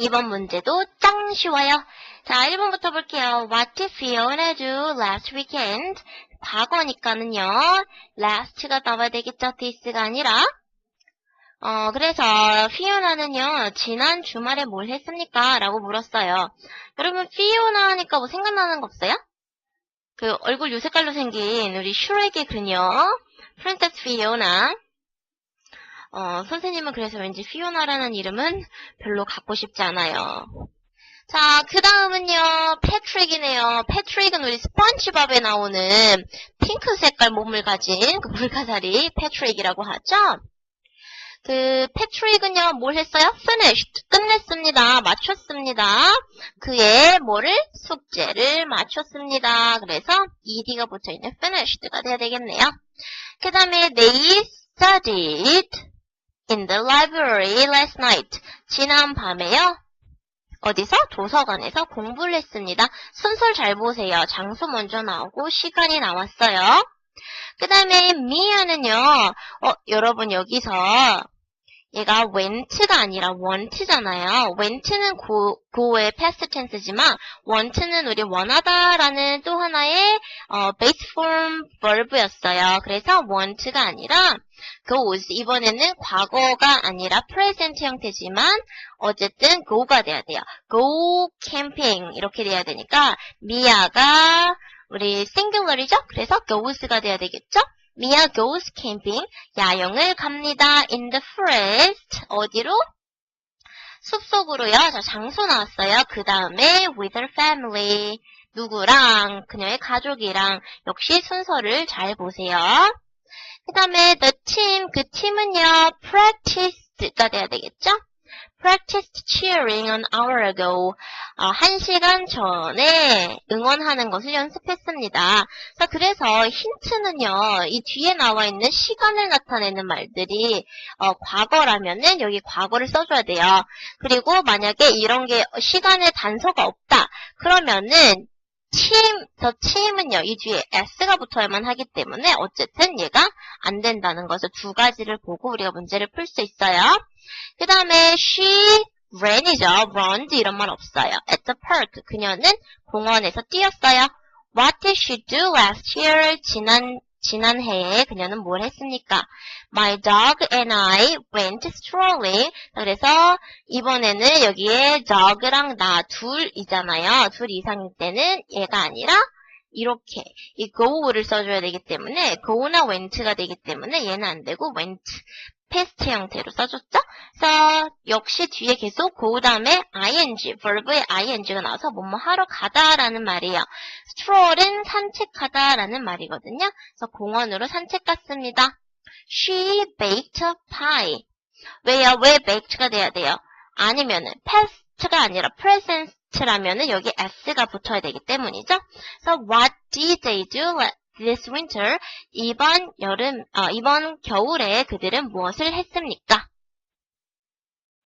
이번 문제도 짱 쉬워요. 자, 1번부터 볼게요. What did Fiona do last weekend? 과거니까는요. last가 나와야 되겠죠? this가 아니라. 어, 그래서 피오나는요. 지난 주말에 뭘 했습니까? 라고 물었어요. 여러분 피오나 하니까 뭐 생각나는 거 없어요? 그 얼굴 요색깔로 생긴 우리 슈렉의 그녀 프린세스 피오나 어, 선생님은 그래서 왠지 피오나라는 이름은 별로 갖고 싶지 않아요. 자, 그 다음은요, 패트릭이네요. 패트릭은 우리 스펀지밥에 나오는 핑크 색깔 몸을 가진 그 불가사리 패트릭이라고 하죠. 그 패트릭은요, 뭘 했어요? finished. 끝냈습니다. 마쳤습니다. 그의 뭐를? 숙제를 마쳤습니다. 그래서 ed가 붙어있는 finished가 돼야 되겠네요. 그 다음에 they studied in the library last night. 지난 밤에요. 어디서? 도서관에서 공부를 했습니다. 순서를 잘 보세요. 장소 먼저 나오고 시간이 나왔어요. 그 다음에 미아는요. 어, 여러분 여기서 얘가 went가 아니라 want잖아요. went는 고, 고의 past tense지만 want는 우리 원하다라는 또 하나의 어, base form verb였어요. 그래서 want가 아니라 goes 이번에는 과거가 아니라 present 형태지만 어쨌든 go가 돼야 돼요. go camping 이렇게 돼야 되니까 미아가 우리 singular이죠? 그래서 goes가 돼야 되겠죠? 미아 goes camping 야영을 갑니다. in the forest 어디로? 숲속으로요. 자, 장소 나왔어요. 그 다음에 with her family 누구랑 그녀의 가족이랑 역시 순서를 잘 보세요. 그 다음에 the team 그 팀은요 practiced가 돼야 되겠죠? Practiced cheering an hour ago. 어, 한 시간 전에 응원하는 것을 연습했습니다. 자, 그래서 힌트는요, 이 뒤에 나와 있는 시간을 나타내는 말들이, 어, 과거라면은 여기 과거를 써줘야 돼요. 그리고 만약에 이런 게 시간의 단서가 없다. 그러면은, 팀, 저 팀은요, 이 뒤에 s가 붙어야만 하기 때문에 어쨌든 얘가 안 된다는 것을 두 가지를 보고 우리가 문제를 풀 수 있어요. 그 다음에 she ran이죠. runs 이런 말 없어요. at the park. 그녀는 공원에서 뛰었어요. What did she do last year? 지난 지난해에 그녀는 뭘 했습니까? My dog and I went strolling. 그래서 이번에는 여기에 dog랑 나 둘이잖아요. 둘 이상일 때는 얘가 아니라 이렇게 이 go를 써줘야 되기 때문에 go나 went가 되기 때문에 얘는 안 되고 went 패스트 형태로 써줬죠? 그래서 역시 뒤에 계속 그 다음에 ing, verb의 ing가 나와서 뭐뭐 하러 가다라는 말이에요. stroll은 산책하다라는 말이거든요. 그래서 공원으로 산책 갔습니다. She baked a pie. 왜요? 왜 baked가 돼야 돼요? 아니면은 past가 아니라 present라면은 여기 s가 붙어야 되기 때문이죠. 그래서 what did they do this winter? 이번 여름, 어, 이번 겨울에 그들은 무엇을 했습니까?